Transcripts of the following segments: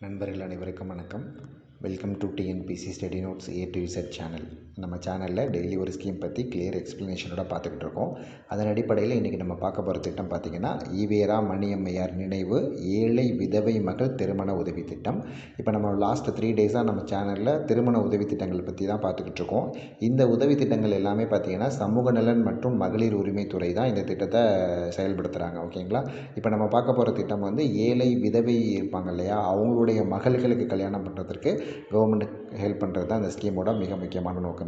நண்பர்கள் அனைவருக்கும் வணக்கம். Welcome to TNPSC study notes A to Z channel நம்ம சேனலில் டெய்லி ஒரு ஸ்கீம் பற்றி கிளியர் எக்ஸ்ப்ளனேஷனோட பார்த்துக்கிட்டு இருக்கோம். அதன் அடிப்படையில் இன்றைக்கி நம்ம பார்க்க போகிற திட்டம் பார்த்திங்கன்னா ஈவேரா மணியம்மையார் நினைவு ஏழை விதவை மகள் திருமண உதவி திட்டம். இப்போ நம்ம லாஸ்ட் த்ரீ டேஸாக நம்ம சேனலில் திருமண உதவி திட்டங்கள் பற்றி தான் பார்த்துக்கிட்டு இருக்கோம். இந்த உதவி திட்டங்கள் எல்லாமே பார்த்திங்கன்னா சமூக நலன் மற்றும் மகளிர் உரிமைத்துறை தான் இந்த திட்டத்தை செயல்படுத்துகிறாங்க ஓகேங்களா? இப்போ நம்ம பார்க்க போகிற திட்டம் வந்து ஏழை விதவை இருப்பாங்க இல்லையா? அவங்களுடைய மகள்களுக்கு கல்யாணம் பண்ணுறதுக்கு கவர்மெண்ட் ஹெல்ப் பண்ணுறது தான் இந்த ஸ்கீமோட மிக முக்கியமான நோக்கம்.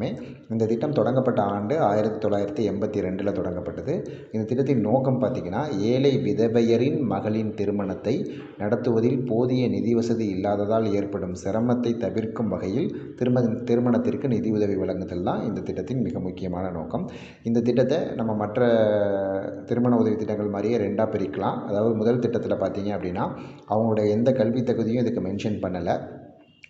இந்த திட்டம் தொடங்கப்பட்ட ஆண்டு ஆயிரத்தி தொள்ளாயிரத்தி எண்பத்தி ரெண்டில் தொடங்கப்பட்டது. இந்த திட்டத்தின் நோக்கம் பார்த்திங்கன்னா ஏழை விதவையரின் மகளின் திருமணத்தை நடத்துவதில் போதிய நிதி வசதி இல்லாததால் ஏற்படும் சிரமத்தை தவிர்க்கும் வகையில் திருமண திருமணத்திற்கு நிதி உதவி வழங்குதல் தான் இந்த திட்டத்தின் மிக முக்கியமான நோக்கம். இந்த திட்டத்தை நம்ம மற்ற திருமண உதவி திட்டங்கள் மாதிரியே ரெண்டாக பிரிக்கலாம். அதாவது முதல் திட்டத்தில் பார்த்தீங்க அப்படின்னா அவங்களுடைய எந்த கல்வி தகுதியும் இதுக்கு மென்ஷன் பண்ணலை.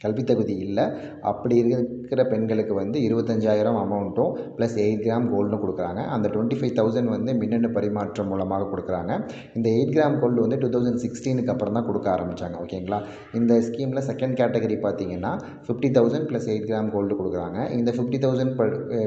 கல்வித்தகுதி இல்லை. அப்படி இருக்கிற பெண்களுக்கு வந்து இருபத்தஞ்சாயிரம் அமௌண்ட்டும் ப்ளஸ் எயிட் கிராம் கோல்டும் கொடுக்குறாங்க. அந்த டுவெண்ட்டி ஃபைவ் தௌசண்ட் வந்து மின்னணு பரிமாற்றம் மூலமாக கொடுக்குறாங்க. இந்த எயிட் கிராம் கோல்டு வந்து டூ தௌசண்ட் சிக்ஸ்டீனுக்கு அப்புறம் தான் கொடுக்க ஆரம்பித்தாங்க ஓகேங்களா இந்த ஸ்கீமில் செகண்ட் கேட்டகரி பார்த்தீங்கன்னா fifty thousand plus eight gram gold கொடுக்குறாங்க. இந்த ஃபிஃப்டி தௌசண்ட்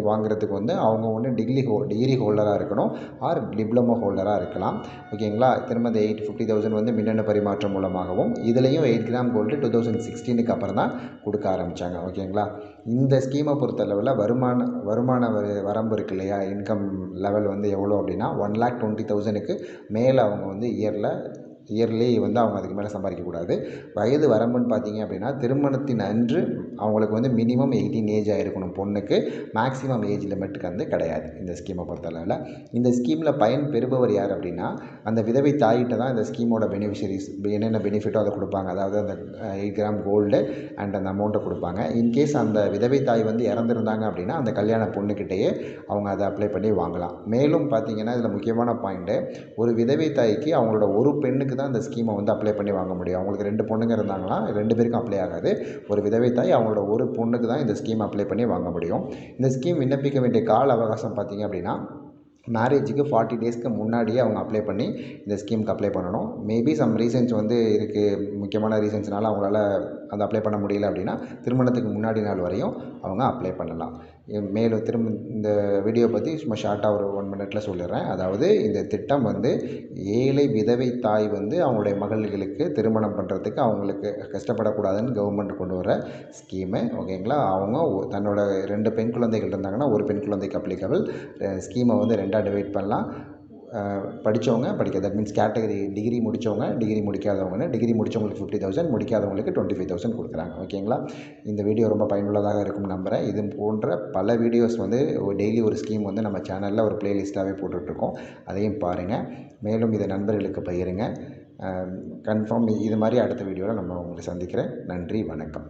வாங்குறதுக்கு வந்து அவங்க ஒன்று டிகிரி ஹோ டிகிரி ஹோல்டராக இருக்கணும். ஆர் டிப்ளமோ ஹோல்டராக இருக்கலாம். ஓகேங்களா திரும்ப இந்த எயிட் ஃபிஃப்டி தௌசண்ட் வந்து மின்னணு பரிமாற்றம் மூலமாகவும் இதுலேயும் eight gram gold two thousand சிக்ஸ்டீனுக்கு அப்புறம் தான் கொடுக்க ஆரம்பித்தாங்க ஓகேங்களா? இந்த ஸ்கீமை பொறுத்தளவில் வருமான வருமான வரி வரம்பு இருக்கு இல்லையா? இன்கம் லெவல் வந்து எவ்வளோ அப்படின்னா ஒன் லேக் டுவெண்ட்டி தௌசண்ட்க்கு மேலே அவங்க வந்து இயரில் இயர்லி வந்து அவங்க அதுக்கு மேலே சம்பாதிக்கக்கூடாது வயது வரம்புன்னு பார்த்தீங்க அப்படின்னா திருமணத்தின் அன்று அவங்களுக்கு வந்து மினிமம் எயிட்டீன் ஏஜ் ஆகிருக்கணும் பொண்ணுக்கு. மேக்ஸிமம் ஏஜ் லிமிட்டுக்கு வந்து கிடையாது இந்த ஸ்கீமை பொறுத்தளவில். இந்த ஸ்கீமில் பயன் பெறுபவர் யார் அப்படின்னா அந்த விதவை தாயிட்ட தான் இந்த ஸ்கீமோட பெனிஃபிஷரிஸ் என்னென்ன பெனிஃபிட்டோ அதை கொடுப்பாங்க. அதாவது அந்த எயிட் கிராம் கோல்டு அண்ட் அந்த அமௌண்ட்டை கொடுப்பாங்க. இன்கேஸ் அந்த விதவை தாய் வந்து இறந்துருந்தாங்க அப்படின்னா அந்த கல்யாண பொண்ணுக்கிட்டேயே அவங்க அதை அப்ளை பண்ணி வாங்கலாம். மேலும் பார்த்தீங்கன்னா இதில் முக்கியமான பாயிண்ட்டு ஒரு விதவை தாய்க்கு அவங்களோட ஒரு பெண்ணுக்கு தான் இந்த ஸ்கீமை வந்து அப்ளை பண்ணி வாங்க முடியும். அவங்களுக்கு ரெண்டு பொண்ணுங்க இருந்தாங்கன்னா ரெண்டு பேருக்கும் அப்ளை ஆகாது. ஒரு விதவை தாய் அவங்களோட ஒரு பொண்ணுக்கு தான் இந்த ஸ்கீம் அப்ளை பண்ணி வாங்க முடியும். இந்த ஸ்கீம் விண்ணப்பிக்க வேண்டிய கால அவகாசம் பார்த்திங்க அப்படின்னா மேரேஜுக்கு ஃபார்ட்டி டேஸ்க்கு முன்னாடியே அவங்க அப்ளை பண்ணி இந்த ஸ்கீமுக்கு அப்ளை பண்ணணும். மேபி சம் ரீசன்ஸ் வந்து இருக்குது முக்கியமான ரீசன்ஸ்னால அவங்களால அந்த அப்ளை பண்ண முடியல அப்படின்னா திருமணத்துக்கு முன்னாடி நாள் வரையும் அவங்க அப்ளை பண்ணலாம். மேலும் திரும்ப இந்த வீடியோ பற்றி சும்மா ஷார்ட்டாக ஒரு ஒன் மினிட்டில் சொல்லிடுறேன். அதாவது இந்த திட்டம் வந்து ஏழை விதவை தாய் வந்து அவங்களுடைய மகள்களுக்கு திருமணம் பண்ணுறதுக்கு அவங்களுக்கு கஷ்டப்படக்கூடாதுன்னு கவர்மெண்ட் கொண்டு வர ஸ்கீமு ஓகேங்களா அவங்க தன்னோட ரெண்டு பெண் குழந்தைகள் இருந்தாங்கன்னா ஒரு பெண் குழந்தைக்கு அப்ளிகபிள் ஸ்கீமை வந்து ரெண்டாக டிவைட் பண்ணலாம். படித்தவங்க படிக்க தட் மீன்ஸ் கேட்டகரி டிகிரி முடித்தவங்க டிகிரி முடிக்காதவங்க டிகிரி முடித்தவங்களுக்கு ஃபிஃப்டி தௌசண்ட் முடிக்காதவங்களுக்கு டுவெண்ட்டி ஃபைவ் தௌசண்ட் கொடுக்குறாங்க ஓகேங்களா இந்த வீடியோ ரொம்ப பயனுள்ளதாக இருக்கும் நம்புகிறேன் இது போன்ற பல வீடியோஸ் வந்து டெய்லி ஒரு ஸ்கீம் வந்து நம்ம சேனலில் ஒரு ப்ளேலிஸ்ட்டாகவே போட்டுட்ருக்கோம். அதையும் பாருங்கள் மேலும் இதை நண்பர்களுக்கு பகிருங்க. கன்ஃபார்ம் இது மாதிரி அடுத்த வீடியோவில் நம்ம உங்களை சந்திக்கிறேன். நன்றி வணக்கம்.